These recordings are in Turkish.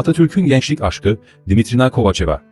Atatürk'ün gençlik aşkı, Dimitrina Kovaçeva.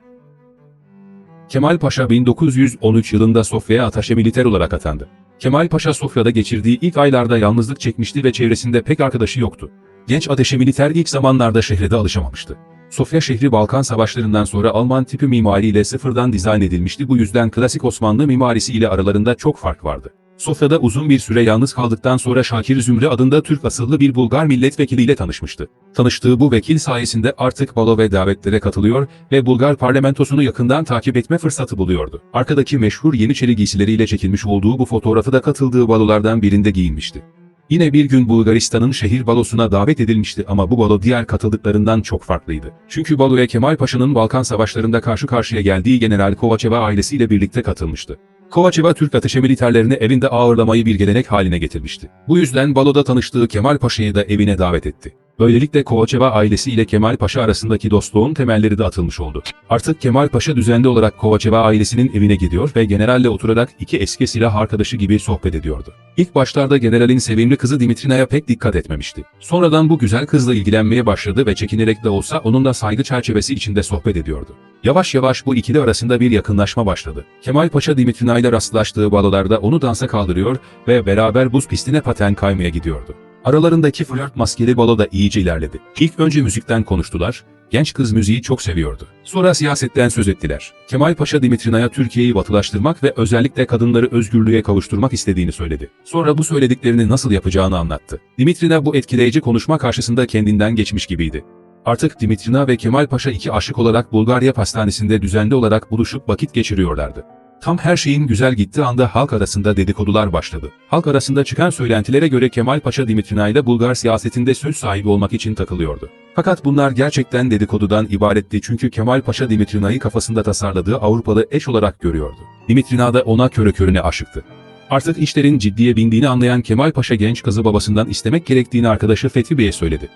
Kemal Paşa 1913 yılında Sofya'ya ataşe militer olarak atandı. Kemal Paşa Sofya'da geçirdiği ilk aylarda yalnızlık çekmişti ve çevresinde pek arkadaşı yoktu. Genç ateşe militer ilk zamanlarda şehre alışamamıştı. Sofya şehri Balkan Savaşları'ndan sonra Alman tipi mimariyle sıfırdan dizayn edilmişti bu yüzden klasik Osmanlı mimarisi ile aralarında çok fark vardı. Sofya'da uzun bir süre yalnız kaldıktan sonra Şakir Zümre adında Türk asıllı bir Bulgar milletvekiliyle tanışmıştı. Tanıştığı bu vekil sayesinde artık balo ve davetlere katılıyor ve Bulgar parlamentosunu yakından takip etme fırsatı buluyordu. Arkadaki meşhur Yeniçeri giysileriyle çekilmiş olduğu bu fotoğrafı da katıldığı balolardan birinde giyinmişti. Yine bir gün Bulgaristan'ın şehir balosuna davet edilmişti ama bu balo diğer katıldıklarından çok farklıydı. Çünkü baloya Kemal Paşa'nın Balkan Savaşları'nda karşı karşıya geldiği General Kovaçeva ailesiyle birlikte katılmıştı. Kovaçeva Türk ateşe militerlerini evinde ağırlamayı bir gelenek haline getirmişti. Bu yüzden baloda tanıştığı Kemal Paşa'yı da evine davet etti. Böylelikle Kovaçeva ailesi ile Kemal Paşa arasındaki dostluğun temelleri de atılmış oldu. Artık Kemal Paşa düzenli olarak Kovaçeva ailesinin evine gidiyor ve generalle oturarak iki eski silah arkadaşı gibi sohbet ediyordu. İlk başlarda generalin sevimli kızı Dimitrina'ya pek dikkat etmemişti. Sonradan bu güzel kızla ilgilenmeye başladı ve çekinerek de olsa onunla saygı çerçevesi içinde sohbet ediyordu. Yavaş yavaş bu ikili arasında bir yakınlaşma başladı. Kemal Paşa Dimitrina ile rastlaştığı balolarda onu dansa kaldırıyor ve beraber buz pistine paten kaymaya gidiyordu. Aralarındaki flört maskeli balo da iyice ilerledi. İlk önce müzikten konuştular, genç kız müziği çok seviyordu. Sonra siyasetten söz ettiler. Kemal Paşa Dimitrina'ya Türkiye'yi batılaştırmak ve özellikle kadınları özgürlüğe kavuşturmak istediğini söyledi. Sonra bu söylediklerini nasıl yapacağını anlattı. Dimitrina bu etkileyici konuşma karşısında kendinden geçmiş gibiydi. Artık Dimitrina ve Kemal Paşa iki aşık olarak Bulgarya pastanesinde düzenli olarak buluşup vakit geçiriyorlardı. Tam her şeyin güzel gittiği anda halk arasında dedikodular başladı. Halk arasında çıkan söylentilere göre Kemal Paşa Dimitrina ile Bulgar siyasetinde söz sahibi olmak için takılıyordu. Fakat bunlar gerçekten dedikodudan ibaretti çünkü Kemal Paşa Dimitrina'yı kafasında tasarladığı Avrupalı eş olarak görüyordu. Dimitrina da ona körü körüne aşıktı. Artık işlerin ciddiye bindiğini anlayan Kemal Paşa genç kızı babasından istemek gerektiğini arkadaşı Fethi Bey'e söyledi.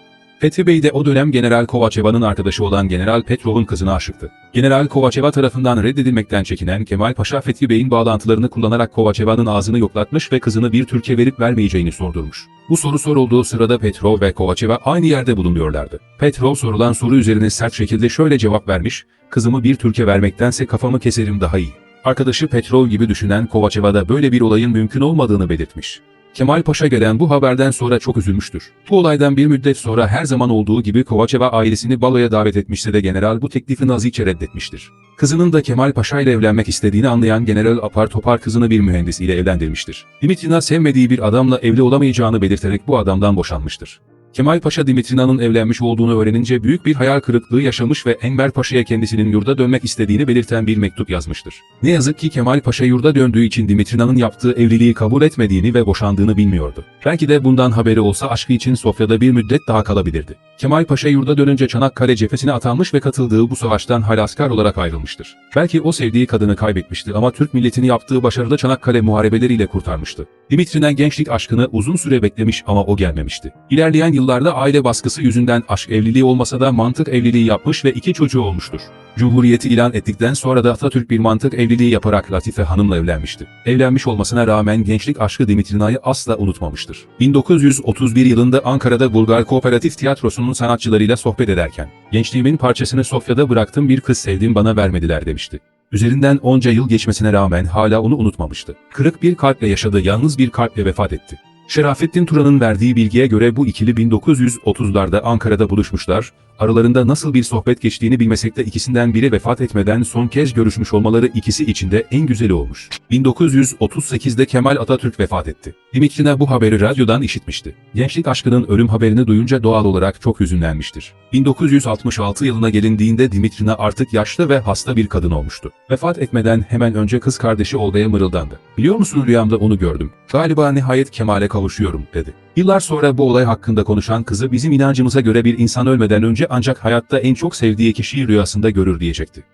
Fethi Bey de o dönem General Kovaçeva'nın arkadaşı olan General Petrov'un kızına aşıktı. General Kovaçeva tarafından reddedilmekten çekinen Kemal Paşa Fethi Bey'in bağlantılarını kullanarak Kovaçeva'nın ağzını yoklatmış ve kızını bir Türkiye verip vermeyeceğini sordurmuş. Bu soru sorulduğu sırada Petrov ve Kovaçeva aynı yerde bulunuyorlardı. Petrov sorulan soru üzerine sert şekilde şöyle cevap vermiş, kızımı bir Türkiye vermektense kafamı keserim daha iyi. Arkadaşı Petrov gibi düşünen Kovaçeva da böyle bir olayın mümkün olmadığını belirtmiş. Kemal Paşa gelen bu haberden sonra çok üzülmüştür. Bu olaydan bir müddet sonra her zaman olduğu gibi Kovaçeva ailesini baloya davet etmişse de general bu teklifi nazikçe reddetmiştir. Kızının da Kemal Paşa ile evlenmek istediğini anlayan general apar topar kızını bir mühendis ile evlendirmiştir. Dimitrina sevmediği bir adamla evli olamayacağını belirterek bu adamdan boşanmıştır. Kemal Paşa Dimitrina'nın evlenmiş olduğunu öğrenince büyük bir hayal kırıklığı yaşamış ve Enver Paşa'ya kendisinin yurda dönmek istediğini belirten bir mektup yazmıştır. Ne yazık ki Kemal Paşa yurda döndüğü için Dimitrina'nın yaptığı evliliği kabul etmediğini ve boşandığını bilmiyordu. Belki de bundan haberi olsa aşkı için Sofya'da bir müddet daha kalabilirdi. Kemal Paşa yurda dönünce Çanakkale cephesine atanmış ve katıldığı bu savaştan halaskar olarak ayrılmıştır. Belki o sevdiği kadını kaybetmişti ama Türk milletini yaptığı başarılı Çanakkale muharebeleriyle kurtarmıştı. Dimitrina gençlik aşkını uzun süre beklemiş ama o gelmemişti. İlerleyen yıllarda aile baskısı yüzünden aşk evliliği olmasa da mantık evliliği yapmış ve iki çocuğu olmuştur. Cumhuriyeti ilan ettikten sonra da Atatürk bir mantık evliliği yaparak Latife Hanım'la evlenmişti. Evlenmiş olmasına rağmen gençlik aşkı Dimitrina'yı asla unutmamıştır. 1931 yılında Ankara'da Bulgar Kooperatif Tiyatrosu'nun sanatçılarıyla sohbet ederken, gençliğimin parçasını Sofya'da bıraktım bir kız sevdim bana vermediler demişti. Üzerinden onca yıl geçmesine rağmen hala onu unutmamıştı. Kırık bir kalple yaşadı, yalnız bir kalple vefat etti. Şerafettin Turan'ın verdiği bilgiye göre bu ikili 1930'larda Ankara'da buluşmuşlar, aralarında nasıl bir sohbet geçtiğini bilmesek de ikisinden biri vefat etmeden son kez görüşmüş olmaları ikisi içinde en güzeli olmuş. 1938'de Kemal Atatürk vefat etti. Dimitrina bu haberi radyodan işitmişti. Gençlik aşkının ölüm haberini duyunca doğal olarak çok hüzünlenmiştir. 1966 yılına gelindiğinde Dimitrina artık yaşlı ve hasta bir kadın olmuştu. Vefat etmeden hemen önce kız kardeşi Olga'ya mırıldandı. Biliyor musun rüyamda onu gördüm. Galiba nihayet Kemal'e kavuşuyorum dedi. Yıllar sonra bu olay hakkında konuşan kızı bizim inancımıza göre bir insan ölmeden önce ancak hayatta en çok sevdiği kişiyi rüyasında görür diyecekti.